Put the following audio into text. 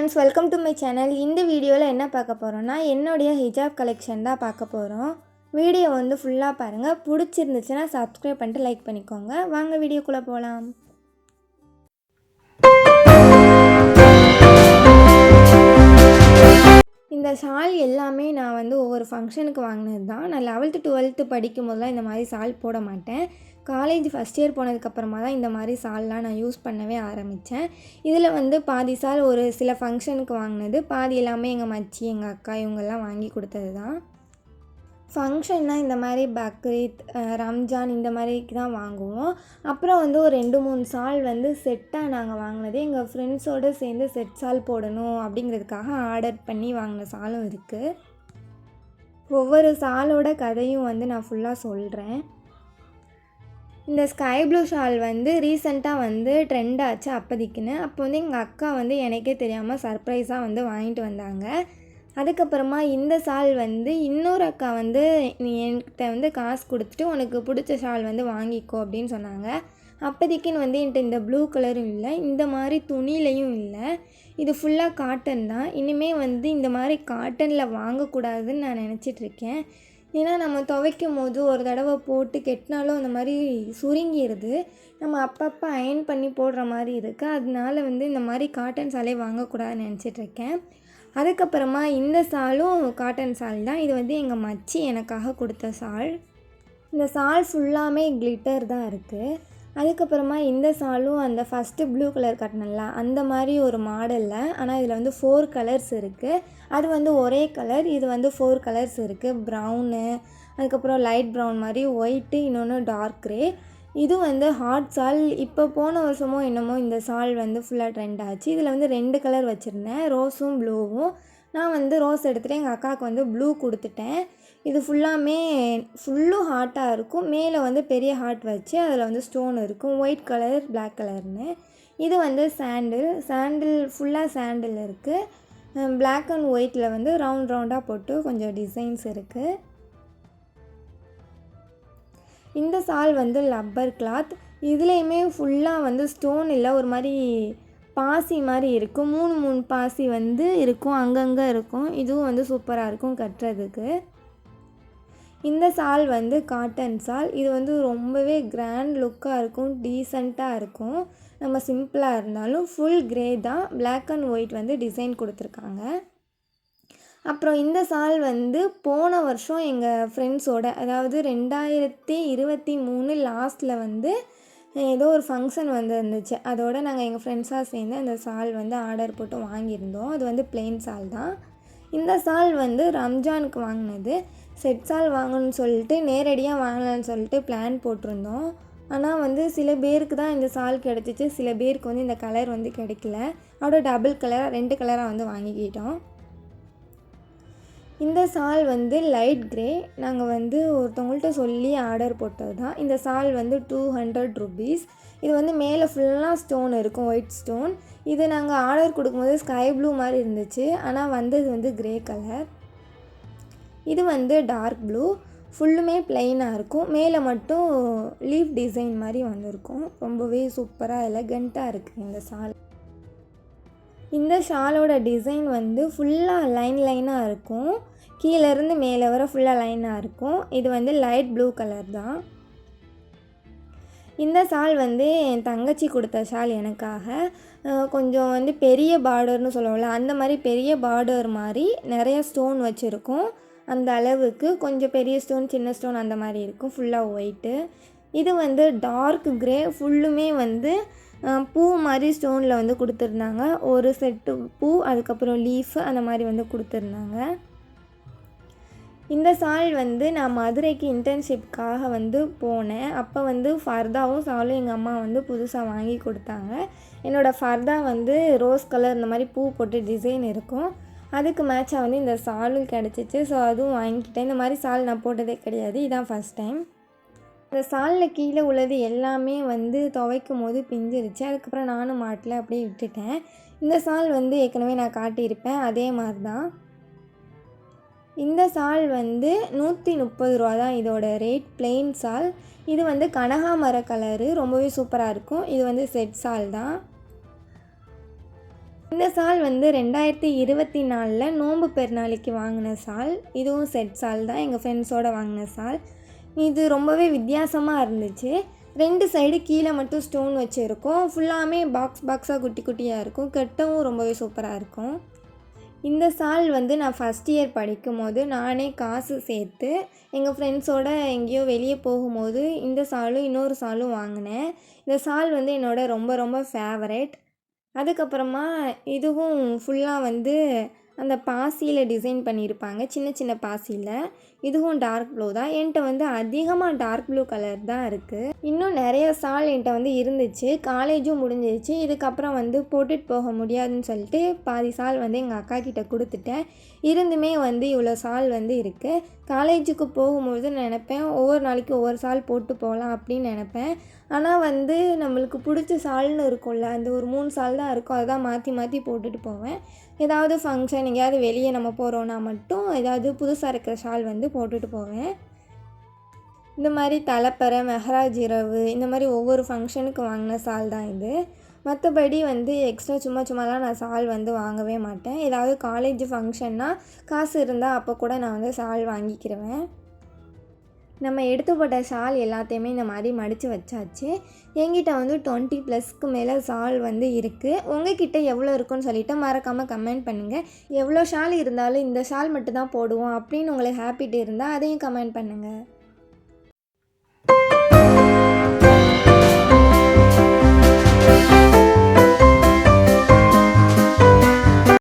Friends welcome to my channel இந்த வீடியோவில் என்ன பார்க்க போகிறோன்னா என்னுடைய ஹிஜாப் கலெக்ஷன் தான் பார்க்க போகிறோம் வீடியோ வந்து ஃபுல்லாக பாருங்கள் பிடிச்சிருந்துச்சுன்னா சப்ஸ்கிரைப் பண்ணிட்டு லைக் பண்ணிக்கோங்க. வாங்க வீடியோக்குள்ளே போகலாம் இந்த ஷால் எல்லாமே நான் வந்து ஒவ்வொரு ஃபங்க்ஷனுக்கு வாங்கினது தான். நான் லெவல்த்து டுவெல்த்து படிக்கும் போதெல்லாம் இந்த மாதிரி ஷால் போட மாட்டேன். காலேஜ் ஃபஸ்ட் இயர் போனதுக்கப்புறமா தான் இந்த மாதிரி சால்லாம் நான் யூஸ் பண்ணவே ஆரம்பித்தேன் இதில் வந்து பாதி சால் ஒரு சில ஃபங்க்ஷனுக்கு வாங்கினது பாதி எல்லாமே எங்கள் மச்சி எங்கள் அக்கா இவங்கெல்லாம் வாங்கி கொடுத்தது தான். ஃபங்க்ஷன்னால் இந்த மாதிரி பக்ரீத் ரம்ஜான் இந்த மாதிரிக்கு தான் வாங்குவோம். அப்புறம் வந்து ஒரு ரெண்டு மூணு சால் வந்து செட்டாக நாங்கள் வாங்கினது. எங்கள் ஃப்ரெண்ட்ஸோடு சேர்ந்து செட் சால் போடணும் அப்படிங்கிறதுக்காக ஆர்டர் பண்ணி வாங்கின சாலும் இருக்குது ஒவ்வொரு சாலோட கதையும் வந்து நான் ஃபுல்லாக சொல்கிறேன் இந்த ஸ்கை ப்ளூ ஷால் வந்து ரீசெண்டாக வந்து ட்ரெண்ட் ஆச்சு அப்போதைக்குன்னு. அப்போ வந்து எங்கள் அக்கா வந்து எனக்கே தெரியாமல் சர்ப்ரைஸாக வந்து வாங்கிட்டு வந்தாங்க. அதுக்கப்புறமா இந்த ஷால் வந்து இன்னொரு அக்கா வந்து நீ என்கிட்ட வந்து காசு கொடுத்துட்டு உனக்கு பிடிச்ச ஷால் வந்து வாங்கிக்கோ அப்படின்னு சொன்னாங்க. அப்போதைக்குன்னு வந்து என்கிட்ட இந்த ப்ளூ கலரும் இல்லை இந்த மாதிரி துணிலையும் இல்லை. இது ஃபுல்லாக காட்டன் தான். இனிமேல் வந்து இந்த மாதிரி காட்டனில் வாங்கக்கூடாதுன்னு நான் நினச்சிட்ருக்கேன் ஏன்னா நம்ம துவைக்கும் போது ஒரு தடவை போட்டு கெட்டினாலும் அந்த மாதிரி சுருங்கிடுது நம்ம அப்பப்போ அயன் பண்ணி போடுற மாதிரி இருக்குது அதனால வந்து இந்த மாதிரி காட்டன் சாலே வாங்கக்கூடாதுன்னு நினச்சிட்ருக்கேன் அதுக்கப்புறமா இந்த சாலும் காட்டன் சால் தான். இது வந்து எங்கள் மச்சி எனக்காக கொடுத்த சால். இந்த சால் ஃபுல்லாமே கிளிட்டர் தான் இருக்குது அதுக்கப்புறமா இந்த சாலும் அந்த ஃபஸ்ட்டு ப்ளூ கலர் காட்டினல அந்த மாதிரி ஒரு மாடலில் ஆனால் இதில் வந்து ஃபோர் கலர்ஸ் இருக்குது அது வந்து ஒரே கலர் இது வந்து ஃபோர் கலர்ஸ் இருக்குது ப்ரௌனு அதுக்கப்புறம் லைட் ப்ரௌன் மாதிரி ஒயிட்டு இன்னொன்று டார்க் க்ரே இது வந்து ஹாட் சால் இப்போ போன வருஷமோ என்னமோ இந்த சால் வந்து ஃபுல்லாக ட்ரெண்ட் ஆச்சு. இதில் வந்து ரெண்டு கலர் வச்சுருந்தேன். ரோஸும் ப்ளூவும் நான் வந்து ரோஸ் எடுத்துகிட்டு எங்கள் அக்காவுக்கு வந்து ப்ளூ கொடுத்துட்டேன். இது ஃபுல்லாமே ஃபுல்லும் ஹாட்டாக இருக்கும். மேலே வந்து பெரிய ஹார்ட் வச்சு அதில் வந்து ஸ்டோன் இருக்கும். ஒயிட் கலர் பிளாக் கலர்னு இது வந்து சாண்டில் சாண்டில் ஃபுல்லாக சாண்டில் இருக்குது பிளாக் அண்ட் ஒயிட்டில் வந்து ரவுண்ட் ரவுண்டாக போட்டு கொஞ்சம் டிசைன்ஸ் இருக்குது இந்த சால் வந்து லப்பர் கிளாத் இதுலேயுமே ஃபுல்லாக வந்து ஸ்டோன் இல்லை ஒரு மாதிரி பாசி மாதிரி இருக்கும். மூணு மூணு பாசி வந்து இருக்கும் அங்கங்கே இருக்கும். இதுவும் வந்து சூப்பராக இருக்கும் கட்டுறதுக்கு. இந்த சால் வந்து காட்டன் சால். இது வந்து ரொம்பவே கிராண்ட் லுக்காக இருக்கும் டீசெண்டாக இருக்கும். நம்ம சிம்பிளாக இருந்தாலும் ஃபுல் கிரே தான். பிளாக் அண்ட் ஒயிட் வந்து டிசைன் கொடுத்துருக்காங்க. அப்புறம் இந்த சால் வந்து போன வருஷம் எங்கள் ஃப்ரெண்ட்ஸோட அதாவது ரெண்டாயிரத்தி இருபத்தி மூணு லாஸ்ட்டில் வந்து ஏதோ ஒரு ஃபங்க்ஷன் வந்து இருந்துச்சு அதோட நாங்கள் எங்கள் ஃப்ரெண்ட்ஸாக சேர்ந்து அந்த சால் வந்து ஆர்டர் போட்டு வாங்கியிருந்தோம். அது வந்து பிளெயின் சால் தான். இந்த சால் வந்து ரம்ஜானுக்கு வாங்கினது. செட் சால் வாங்கணும்னு சொல்லிட்டு நேரடியாக வாங்கலாம்னு சொல்லிட்டு பிளான் போட்டிருந்தோம். ஆனால் வந்து சில பேருக்கு தான் இந்த சால் கிடச்சிச்சு. சில பேருக்கு வந்து இந்த கலர் வந்து கிடைக்கல. அதோட டபுள் கலராக ரெண்டு கலராக வந்து வாங்கிக்கிட்டோம். இந்த சால் வந்து லைட் கிரே. நாங்கள் வந்து ஒருத்தவங்கள்ட்ட சொல்லி ஆர்டர் போட்டது தான். இந்த சால் வந்து டூ ஹண்ட்ரட் ருபீஸ் இது வந்து மேலே ஃபுல்லாக ஸ்டோன் இருக்கும் ஒயிட் ஸ்டோன் இது நாங்கள் ஆர்டர் கொடுக்கும்போது ஸ்கை ப்ளூ மாதிரி இருந்துச்சு. ஆனால் வந்தது வந்து கிரே கலர் இது வந்து டார்க் ப்ளூ ஃபுல்லுமே பிளெயினாக இருக்கும். மேலே மட்டும் லீஃப் டிசைன் மாதிரி வந்திருக்கும். ரொம்பவே சூப்பராக எலகண்ட்டாக இருக்குது இந்த சால். இந்த ஷாலோட டிசைன் வந்து ஃபுல்லாக லைன் லைனாக இருக்கும். கீழேருந்து மேலே வர ஃபுல்லாக லைனாக இருக்கும். இது வந்து லைட் ப்ளூ கலர் தான். இந்த ஷால் வந்து என் தங்கச்சி கொடுத்த ஷால் எனக்காக. கொஞ்சம் வந்து பெரிய பார்டர்னு சொல்லுவோம்ல அந்த மாதிரி பெரிய பார்டர் மாதிரி நிறைய ஸ்டோன் வச்சுருக்கும். அந்த அளவுக்கு கொஞ்சம் பெரிய ஸ்டோன் சின்ன ஸ்டோன் அந்த மாதிரி இருக்கும். ஃபுல்லாக ஒயிட்டு இது வந்து டார்க் க்ரே ஃபுல்லுமே வந்து பூ மாதிரி ஸ்டோனில் வந்து கொடுத்துருந்தாங்க. ஒரு செட்டு பூ அதுக்கப்புறம் லீஃப் அந்த மாதிரி வந்து கொடுத்துருந்தாங்க. இந்த சால் வந்து நான் மதுரைக்கு இன்டர்ன்ஷிப்காக வந்து போனேன். அப்போ வந்து ஃபர்தாவும் சாலும் எங்கள் அம்மா வந்து புதுசாக வாங்கி கொடுத்தாங்க. என்னோடய ஃபர்தா வந்து ரோஸ் கலர் இந்த மாதிரி பூ போட்டு டிசைன் இருக்கும். அதுக்கு மேட்சாக வந்து இந்த சாலும் கிடச்சிச்சு. ஸோ அதுவும் வாங்கிக்கிட்டேன். இந்த மாதிரி சால் நான் போட்டதே கிடையாது. இதான் ஃபஸ்ட் டைம் இந்த சாலில் கீழே உள்ளது எல்லாமே வந்து துவைக்கும் போது பிஞ்சிருச்சு. அதுக்கப்புறம் நானும் மாட்டில் அப்படியே விட்டுட்டேன். இந்த சால் வந்து ஏற்கனவே நான் காட்டியிருப்பேன். அதே மாதிரி தான் இந்த சால் வந்து நூற்றி முப்பது ரூபா தான் இதோட ரேட் பிளெயின் சால். இது வந்து கனகாமர கலரு ரொம்பவே சூப்பராக இருக்கும். இது வந்து செட் சால் தான். இந்த சால் வந்து ரெண்டாயிரத்தி இருபத்தி நாலில் நோன்பு பெருநாளைக்கு வாங்கின சால். இதுவும் செட் சால் தான். எங்கள் ஃப்ரெண்ட்ஸோடு வாங்கின சால். இது ரொம்பவே வித்தியாசமாக இருந்துச்சு. ரெண்டு சைடு கீழே மட்டும் ஸ்டோன் வச்சுருக்கோம். ஃபுல்லாமே பாக்ஸ் பாக்ஸாக குட்டி குட்டியாக இருக்கும். கட்டவும் ரொம்பவே சூப்பராக இருக்கும். இந்த சால் வந்து நான் ஃபஸ்ட் இயர் படிக்கும் போது நானே காசு சேர்த்து எங்கள் ஃப்ரெண்ட்ஸோட எங்கேயோ வெளியே போகும்போது இந்த சாலும் இன்னொரு சாலும் வாங்கினேன். இந்த சால் வந்து என்னோட ரொம்ப ரொம்ப ஃபேவரட் அதுக்கப்புறமா இதுவும் ஃபுல்லாக வந்து அந்த பாசியில் டிசைன் பண்ணியிருப்பாங்க. சின்ன சின்ன பாசியில். இதுவும் டார்க் ப்ளூ தான். என்கிட்ட வந்து அதிகமாக டார்க் ப்ளூ கலர் தான் இருக்குது இன்னும் நிறைய சால் என்கிட்ட வந்து இருந்துச்சு. காலேஜும் முடிஞ்சிருச்சு. இதுக்கப்புறம் வந்து போட்டுட்டு போக முடியாதுன்னு சொல்லிட்டு பாதி சால் வந்து எங்கள் அக்கா கிட்ட கொடுத்துட்டேன். இருந்துமே வந்து இவ்வளோ சால் வந்து இருக்குது காலேஜுக்கு போகும்போது நினப்பேன் ஒவ்வொரு நாளைக்கு ஒவ்வொரு சால் போட்டு போகலாம் அப்படின்னு நினப்பேன். ஆனால் வந்து நம்மளுக்கு பிடிச்ச சால்னு இருக்கும்ல அந்த ஒரு மூணு சால் தான் இருக்கும் அதுதான் மாற்றி மாற்றி போட்டுட்டு போவேன். ஏதாவது ஃபங்க்ஷன் எங்கேயாவது வெளியே நம்ம போகிறோன்னா மட்டும் ஏதாவது புதுசாக இருக்கிற ஷால் வந்து போட்டுட்டு போவேன். இந்த மாதிரி தலைப்பறை மெஹராஜ் இரவு இந்த மாதிரி ஒவ்வொரு ஃபங்க்ஷனுக்கு வாங்கின சால் தான் இது. மற்றபடி வந்து எக்ஸ்ட்ரா சும்மா சும்மாலாம் நான் சால் வந்து வாங்கவே மாட்டேன். ஏதாவது காலேஜ் ஃபங்க்ஷன்னால் காசு இருந்தால் அப்போ கூட நான் வந்து சால் வாங்கிக்கிருவேன். நம்ம எடுத்து போட்ட ஷால் எல்லாத்தையுமே இந்த மாதிரி மடித்து வச்சாச்சு. என்கிட்ட வந்து டுவெண்ட்டி ப்ளஸ்க்கு மேலே ஷால் வந்து இருக்குது உங்ககிட்ட எவ்வளோ இருக்குன்னு சொல்லிட்டு மறக்காமல் கமெண்ட் பண்ணுங்கள் எவ்வளோ ஷால் இருந்தாலும் இந்த ஷால் மட்டும்தான் போடுவோம் அப்படின்னு உங்களுக்கு ஹாப்பிட்டு இருந்தால் அதையும் கமெண்ட் பண்ணுங்கள்